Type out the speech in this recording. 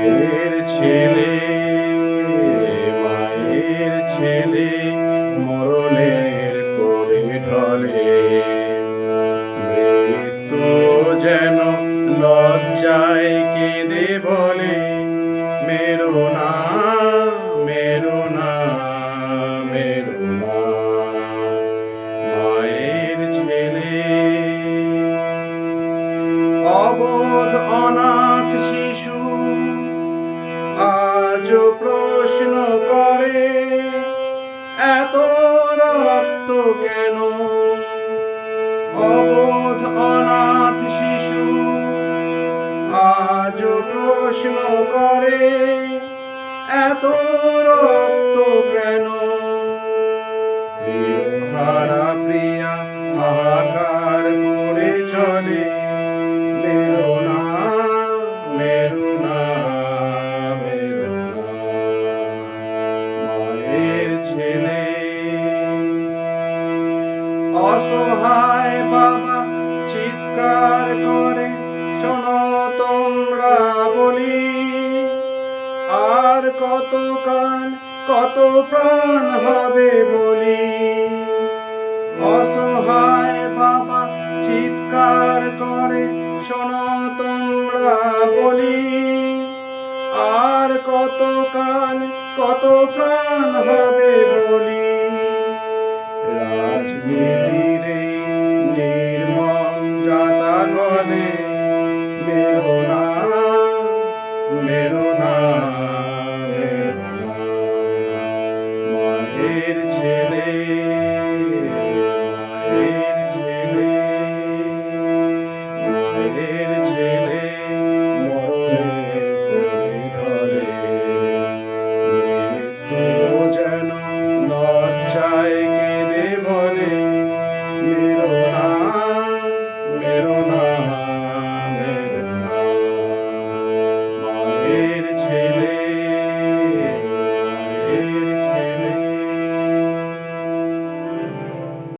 মায়ের ছেলে মায়ের ছেলে মরণের কোলে ঢলে। মৃত্যু যেন লজ্জায় কেঁদে বলে, মেরো না মেরো না মেরো না। মায়ের ছেলে, অবোধ অনাথ আজও প্রশ্ন করে এত রক্ত কেন? অবোধ অনাথ শিশু আজ প্রশ্ন করে এত ছেলে। অসহায় বাবা চিৎকার করে, শোনো তোমরা বলি, আর কত কাল কত প্রাণ হবে বলি? অসহায় বাবা চিৎকার করে, শোনো তোমরা বলি, আর কত কাল কত প্রাণ হবে বলি। রাজনীতির নির্মম যাতা গলে মেরো না মেরো Yeah.